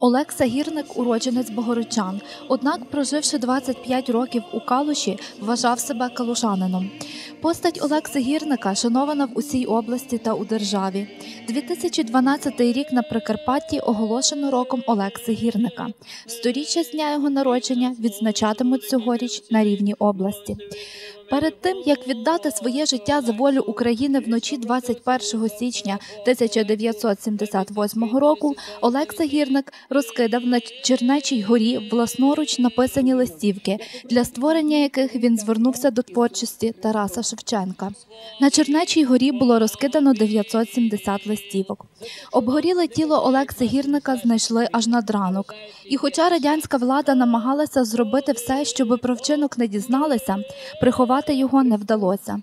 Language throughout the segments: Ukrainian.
Олекса Гірник уродженець Богородчан, однак, проживши 25 років у Калуші, вважав себе калушанином. Постать Олекси Гірника шанована в усій області та у державі. 2012 рік на Прикарпатті оголошено роком Олекси Гірника. Сторіччя з дня його народження відзначатимуть цьогоріч на рівні області. Перед тим як віддати своє життя за волю України вночі 21 січня 1978 року, Олекса Гірник розкидав на Чернечій горі власноруч написані листівки, для створення яких він звернувся до творчості Тараса Шевченка. На Чернечій горі було розкидано 970 листівок. Обгоріле тіло Олекси Гірника знайшли аж над ранок. І, хоча радянська влада намагалася зробити все, щоби про вчинок не дізналися, приховати його не вдалося.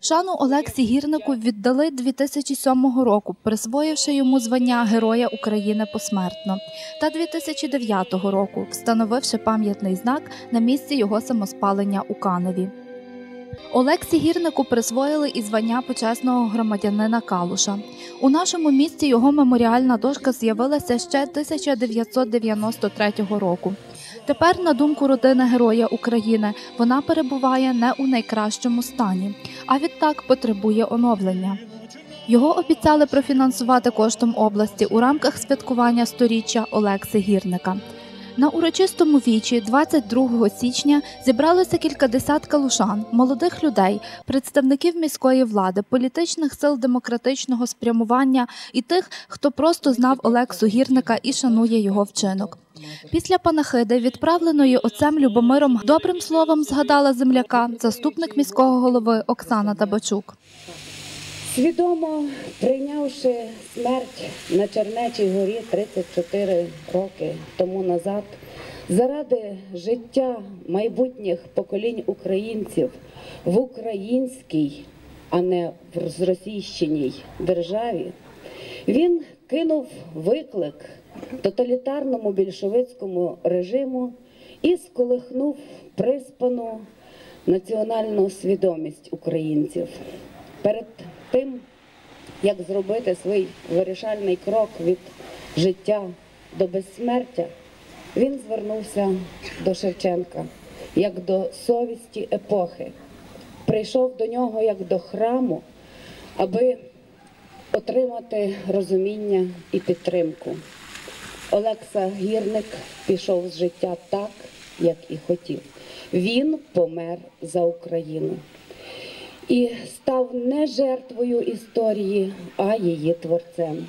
Шану Олексі Гірнику віддали 2007 року, присвоївши йому звання Героя України посмертно, та 2009 року, встановивши пам'ятний знак на місці його самоспалення у Каневі. Олексі Гірнику присвоїли і звання почесного громадянина Калуша. У нашому місті його меморіальна дошка з'явилася ще 1993 року. Тепер, на думку родини Героя України, вона перебуває не у найкращому стані, а відтак потребує оновлення. Його обіцяли профінансувати коштом області у рамках святкування сторіччя Олекси Гірника. На урочистому вічі 22 січня зібралося кількадесят калушан, молодих людей, представників міської влади, політичних сил демократичного спрямування і тих, хто просто знав Олексу Гірника і шанує його вчинок. Після панахиди, відправленої отцем Любомиром, добрим словом згадала земляка, заступник міського голови Оксана Табачук. Свідомо прийнявши смерть на Чернечій горі 34 роки тому назад, заради життя майбутніх поколінь українців в українській, а не в зросійщеній державі, він кинув виклик тоталітарному більшовицькому режиму і сколихнув приспану національну свідомість українців. Перед тим, як зробити свій вирішальний крок від життя до безсмертя, він звернувся до Шевченка як до совісті епохи, прийшов до нього як до храму, аби отримати розуміння і підтримку. Олекса Гірник пішов з життя так, як і хотів. Він помер за Україну і став не жертвою історії, а її творцем.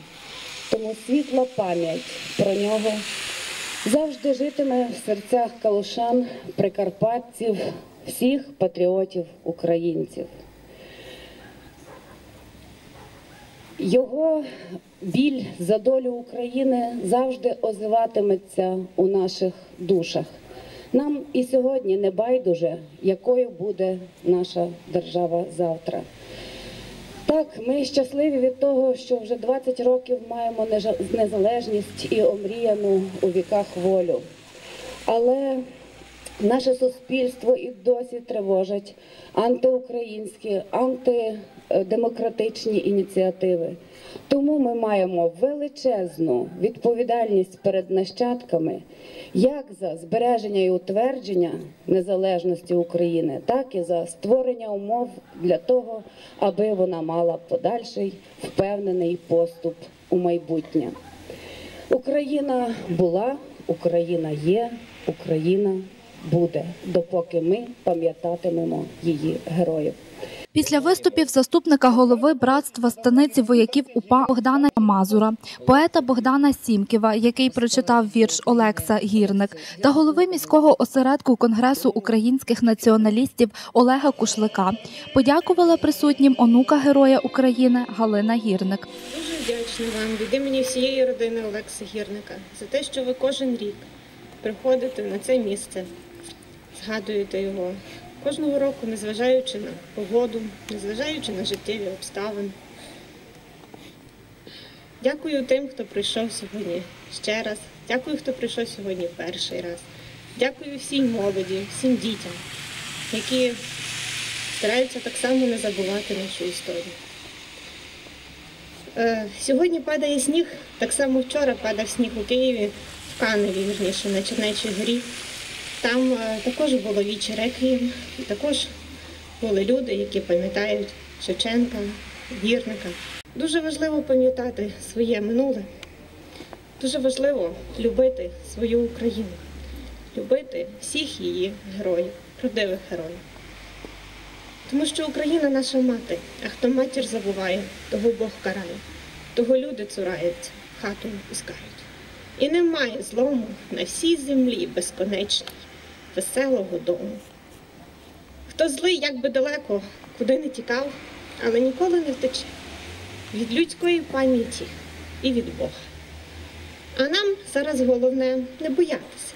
Тому світла пам'ять про нього завжди житиме в серцях калушан, прикарпатців, всіх патріотів українців. Його біль за долю України завжди озиватиметься у наших душах. Нам і сьогодні не байдуже, якою буде наша держава завтра. Так, ми щасливі від того, що вже 20 років маємо незалежність і омріяну у віках волю. Але наше суспільство і досі тривожать антиукраїнські, антидемократичні ініціативи. Тому ми маємо величезну відповідальність перед нащадками як за збереження і утвердження незалежності України, так і за створення умов для того, аби вона мала подальший впевнений поступ у майбутнє. Україна була, Україна є, Україна буде, допоки ми пам'ятатимемо її героїв. Після виступів заступника голови братства станиці вояків УПА Богдана Мазура, поета Богдана Сімківа, який прочитав вірш Олекса Гірник, та голови міського осередку Конгресу українських націоналістів Олега Кушлика подякувала присутнім онука Героя України Галина Гірник. Дуже вдячна вам від імені всієї родини Олекса Гірника за те, що ви кожен рік приходите на це місце, згадуєте його кожного року, незважаючи на погоду, незважаючи на життєві обставини. Дякую тим, хто прийшов сьогодні ще раз. Дякую, хто прийшов сьогодні перший раз. Дякую всій молоді, всім дітям, які стараються так само не забувати нашу історію. Е, сьогодні падає сніг, так само вчора падав сніг у Києві. в Каневі, вірніше, на Чернечій горі. Там е, також було віче реквієм, також були люди, які пам'ятають Шевченка, вірника. Дуже важливо пам'ятати своє минуле. Дуже важливо любити свою Україну, любити всіх її героїв, правдивих героїв. Тому що Україна наша мати, а хто матір забуває, того Бог карає, того люди цураються, хату пускають. І немає злому на всій землі безконечній, веселого дому. Хто злий, як би далеко, куди не тікав, але ніколи не втече від людської пам'яті і від Бога. А нам зараз головне не боятися.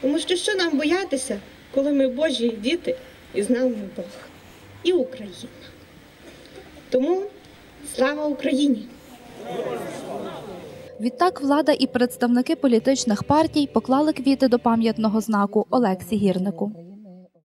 Тому що що нам боятися, коли ми Божі діти і з нами Бог і Україна. Тому слава Україні! Відтак влада і представники політичних партій поклали квіти до пам'ятного знаку Олексі Гірнику.